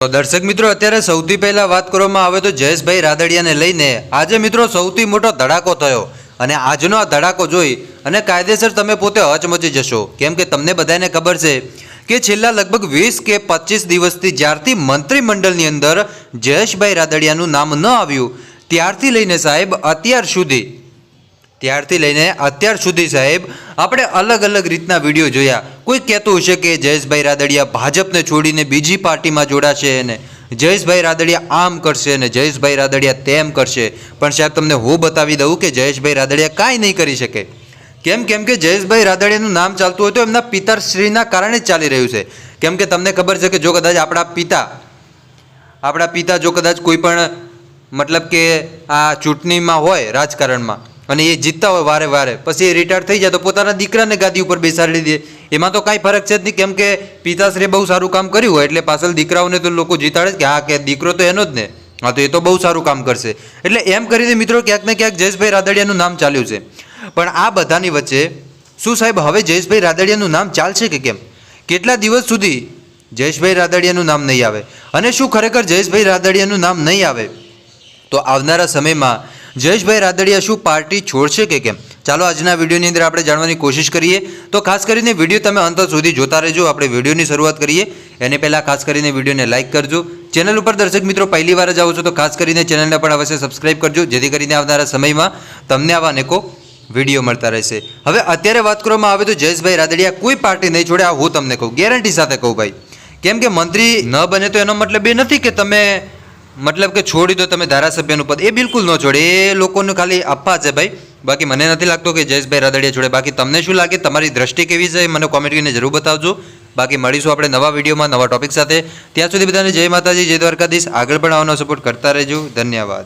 તો દર્શક મિત્રો, અત્યારે સૌથી પહેલા વાત કરવામાં આવે તો જયેશભાઈ રાદડિયાને લઈને આજે મિત્રો સૌથી મોટો ધડાકો થયો અને આજનો આ ધડાકો જોઈ અને કાયદેસર તમે પોતે હચમચી જશો. કેમ કે તમને બધાને ખબર છે કે છેલ્લા લગભગ વીસ કે પચીસ દિવસથી જ્યારથી મંત્રીમંડળની અંદર જયેશભાઈ રાદડિયાનું નામ ન આવ્યું, ત્યારથી લઈને સાહેબ અત્યાર સુધી ત્યારથી લઈને અત્યાર સુધી સાહેબ, આપણે અલગ અલગ રીતના વીડિયો જોયા. કોઈ કહેતું હશે કે જયેશભાઈ રાદડિયા ભાજપને છોડીને બીજી પાર્ટીમાં જોડાશે અને જયેશભાઈ રાદડિયા આમ કરશે અને જયેશભાઈ રાદડિયા તેમ કરશે. પણ સાહેબ, તમને હું બતાવી દઉં કે જયેશભાઈ રાદડિયા કાંઈ નહીં કરી શકે. કેમ કેમ કે જયેશભાઈ રાદડિયાનું નામ ચાલતું હોય તો એમના પિતાશ્રીના કારણે જ ચાલી રહ્યું છે. કેમ કે તમને ખબર છે કે જો કદાચ આપણા પિતા આપણા પિતા જો કદાચ કોઈ પણ મતલબ કે આ ચૂંટણીમાં હોય રાજકારણમાં અને એ જીતતા હોય વારે વારે. પછી એ રિટાયર થઈ જાય તો પોતાના દીકરાને ગાદી ઉપર બેસાડી દે. એમાં તો કાંઈ ફરક છે જ નહીં, કેમ કે પિતાશ્રીએ બહુ સારું કામ કર્યું હોય, એટલે પાછળ દીકરાઓને તો લોકો જીતાડે કે હા, કે દીકરો તો એનો જ ને. હા, તો એ તો બહુ સારું કામ કરશે. એટલે એમ કરીને મિત્રો ક્યાંક ને ક્યાંક જયેશભાઈ રાદડિયાનું નામ ચાલ્યું છે. પણ આ બધાની વચ્ચે શું સાહેબ, હવે જયેશભાઈ રાદડિયાનું નામ ચાલશે કે કેમ? કેટલા દિવસ સુધી જયેશભાઈ રાદડિયાનું નામ નહીં આવે? અને શું ખરેખર જયેશભાઈ રાદડિયાનું નામ નહીં આવે? તો આવનારા સમયમાં જયેશભાઈ રાદડિયા, શું પાર્ટી છોડશે કે કેમ? ચાલો આજના વિડીયોની અંદર આપણે જાણવાની કોશિશ કરીએ. તો ખાસ કરીને વીડિયો તમે અંત સુધી જોતા રહેજો. આપણે વિડીયોની શરૂઆત કરીએ. એને પહેલાં ખાસ કરીને વિડીયોને લાઇક કરજો. ચેનલ ઉપર દર્શક મિત્રો પહેલી વાર જ આવો છો તો ખાસ કરીને ચેનલને પણ અવશ્ય સબસ્ક્રાઇબ કરજો. જેથી કરીને આવનારા સમયમાં તમને આવા અનેકો વીડિયો મળતા રહેશે. હવે અત્યારે વાત કરવામાં આવે તો જયેશભાઈ રાદડિયા, કોઈ પાર્ટી નહીં છોડે. આ હું તમને કહું. ગેરંટી સાથે કહું ભાઈ. કેમ કે મંત્રી ન બને તો એનો મતલબ એ નથી કે તમે મતલબ કે છોડી દો તમે ધારાસભ્યનું પદ. એ બિલકુલ ન છોડે. એ લોકોને ખાલી અફવા છે ભાઈ. બાકી મને નથી લાગતો કે જયેશભાઈ રાદડિયા છોડે. બાકી તમને શું લાગે? તમારી દ્રષ્ટિ કેવી છે? મને કોમેન્ટ કરીને જરૂર બતાવજો. બાકી મળીશું આપણે નવા વિડીયોમાં, નવા ટોપિક સાથે. ત્યાં સુધી બધાને જય માતાજી, જય દ્વારકાધીશ. આગળ પણ આવવાનો સપોર્ટ કરતા રહેજો. ધન્યવાદ.